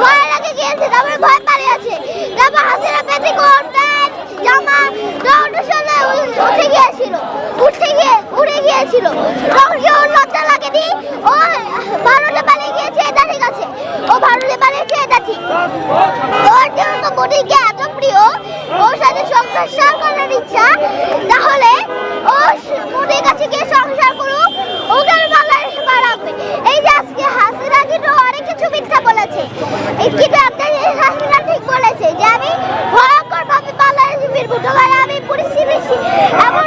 ভয় লাগে গিয়েছে, তারপরে ভয় পালিয়েছে উঠে গিয়েছিল, উঠে পালিয়ে গিয়েছে এটা ঠিক আছে ও ভারতে পালিয়েছে এটা ওর জন্য মোদীকে এত প্রিয়, ওর সাথে সংসার করার ইচ্ছা, তাহলে ও মোদীর কাছে গিয়ে সংসার কিন্তু আপনাদের শাশুড়া ঠিক বলেছে যে আমি ভয়ঙ্কর ভাবে বাংলাদেশে ফিরবো তোমার আমি পরিস্থিতি এমন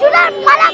চুলার পালা